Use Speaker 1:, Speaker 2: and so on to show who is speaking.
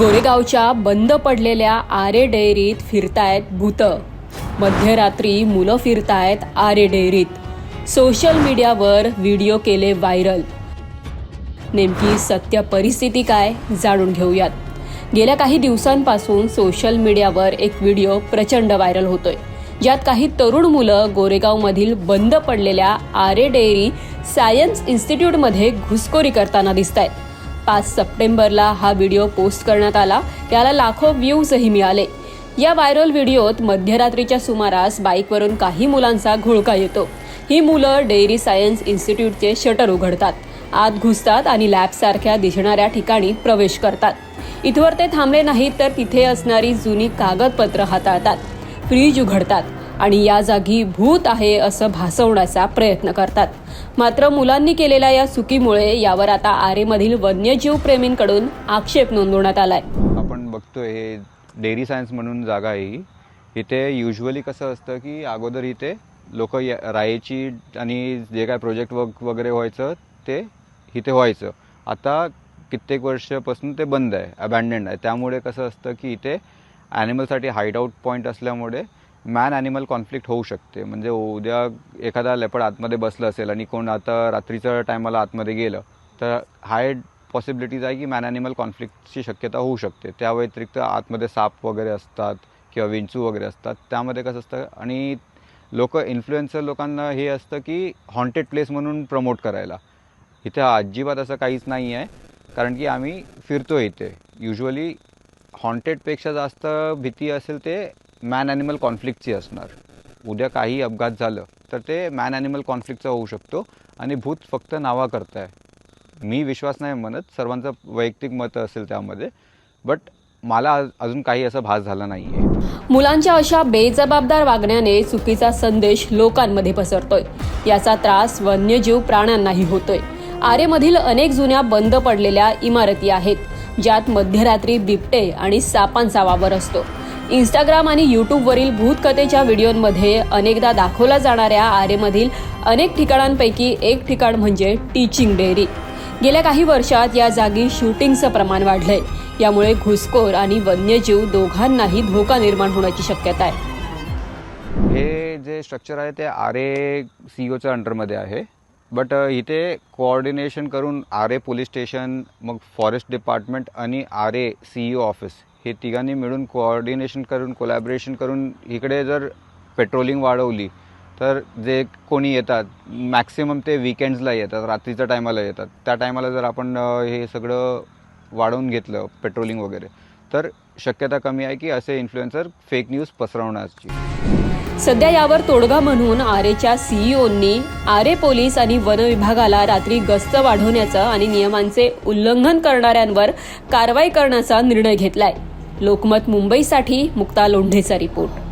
Speaker 1: गोरेगावच्या बंद पडलेल्या आरे डेअरीत फिरतायत भूत. मध्यरात्री मुलं फिरतायत आरे डेअरीत. सोशल मीडियावर व्हिडिओ केले व्हायरल. नेमकी सत्य परिस्थिती काय जाणून घेऊयात. गेल्या काही दिवसांपासून सोशल मीडियावर एक व्हिडिओ प्रचंड व्हायरल होतोय. ज्यात काही तरुण मुलं गोरेगावमधील बंद पडलेल्या आरे डेअरी सायन्स इन्स्टिट्यूटमध्ये घुसखोरी करताना दिसत आहेत पाच सप्टेंबरला हा व्हिडिओ पोस्ट करण्यात आला. त्याला लाखो व्ह्यूजही मिळाले. या व्हायरल व्हिडिओत मध्यरात्रीच्या सुमारास बाईकवरून काही मुलांचा घोळका येतो. ही मुलं डेअरी सायन्स इन्स्टिट्यूटचे शटर उघडतात. आत घुसतात आणि लॅबसारख्या दिसणाऱ्या ठिकाणी प्रवेश करतात. इथवर ते थांबले नाहीत तर तिथे असणारी जुनी कागदपत्र हाताळतात. फ्रीज उघडतात. आणि या जागी भूत आहे असं भासवण्याचा प्रयत्न करतात. मात्र मुलांनी केलेल्या या चुकीमुळे यावर आता आरेमधील वन्यजीव प्रेमींकडून आक्षेप नोंदवण्यात आलाय.
Speaker 2: आपण बघतोय हे डेअरी सायन्स म्हणून जागा आहे ही. इथे युजली कसं असतं की अगोदर इथे लोक राहायची आणि जे काय प्रोजेक्ट वर्क वगैरे व्हायचं ते इथे व्हायचं. आता कित्येक वर्षापासून ते बंद आहे अबॅन्डन्ड आहे. त्यामुळे कसं असतं की इथे ॲनिमलसाठी हाईटआऊट पॉईंट असल्यामुळे मॅन ॲनिमल कॉन्फ्लिक्ट होऊ शकते. म्हणजे उद्या एखादा लेपड आतमध्ये बसलं असेल आणि कोण आता रात्रीचं टायमाला आतमध्ये गेलं तर हाय पॉसिबिलिटीज आहे की मॅन ॲनिमल कॉन्फ्लिक्टची शक्यता होऊ शकते. त्या व्यतिरिक्त आतमध्ये साप वगैरे असतात किंवा विंचू वगैरे असतात त्यामध्ये कसं असतं आणि लोक इन्फ्लुएन्सर लोकांना हे असतं की हॉन्टेड प्लेस म्हणून प्रमोट करायला. इथे अजिबात असं काहीच नाही आहे कारण की आम्ही फिरतो इथे. युजली हॉन्टेडपेक्षा जास्त भीती असेल ते मॅन ॲनिमल कॉन्फ्लिक्टची असणार. उद्या काही अपघात झालं तर ते मॅन ॲनिमल कॉन्फ्लिक्टचा होऊ शकतो आणि भूत फक्त नावा करताय. मी विश्वास नाही म्हणत सर्वांचं वैयक्तिक मत असेल त्यामध्ये बट मला अजून काही असा भास झाला नाही आहे
Speaker 1: मुलांच्या अशा बेजबाबदार वागण्याने चुकीचा संदेश लोकांमध्ये पसरतोय. याचा त्रास वन्यजीव प्राण्यांनाही होतोय. आरेमधील अनेक जुन्या बंद पडलेल्या इमारती आहेत ज्यात मध्यरात्री बिबटे आणि सापांचा वावर असतो. इंस्टाग्राम आणि यूट्यूबवरील भूतकथेच्या व्हिडिओमध्ये अनेकदा दाखवल्या जाणाऱ्या आरेमधील अनेक ठिकाणांपैकी एक ठिकाण म्हणजे टीचिंग डेअरी. गेल्या काही वर्षात या जागी शूटिंगचं प्रमाण वाढलंय. यामुळे घुसखोर आणि वन्यजीव दोघांनाही धोका निर्माण होण्याची शक्यता आहे.
Speaker 2: हे जे स्ट्रक्चर आहे ते आर ए सी ओच्या अंडरमध्ये आहे. बट इथे कोऑर्डिनेशन करून आर ए पोलीस स्टेशन मग फॉरेस्ट डिपार्टमेंट आणि R A C O office हे तिघांनी मिळून कोऑर्डिनेशन करून कोलॅबरेशन करून इकडे जर पेट्रोलिंग वाढवली तर जे कोणी येतात मॅक्सिमम ते विकेंड्सला येतात रात्रीच्या टायमाला येतात. त्या टायमाला जर आपण हे सगळं वाढवून घेतलं पेट्रोलिंग वगैरे तर शक्यता कमी आहे की असे इन्फ्लुएन्सर फेक न्यूज पसरवण्याची.
Speaker 1: सध्या यावर तोडगा म्हणून आरेच्या सीईओंनी आरे पोलीस आणि वन विभागाला रात्री गस्त वाढवण्याचा आणि नियमांचे उल्लंघन करणाऱ्यांवर कारवाई करण्याचा निर्णय घेतलाय. लोकमत मुंबईसाठी मुक्ता लोंढेचा रिपोर्ट.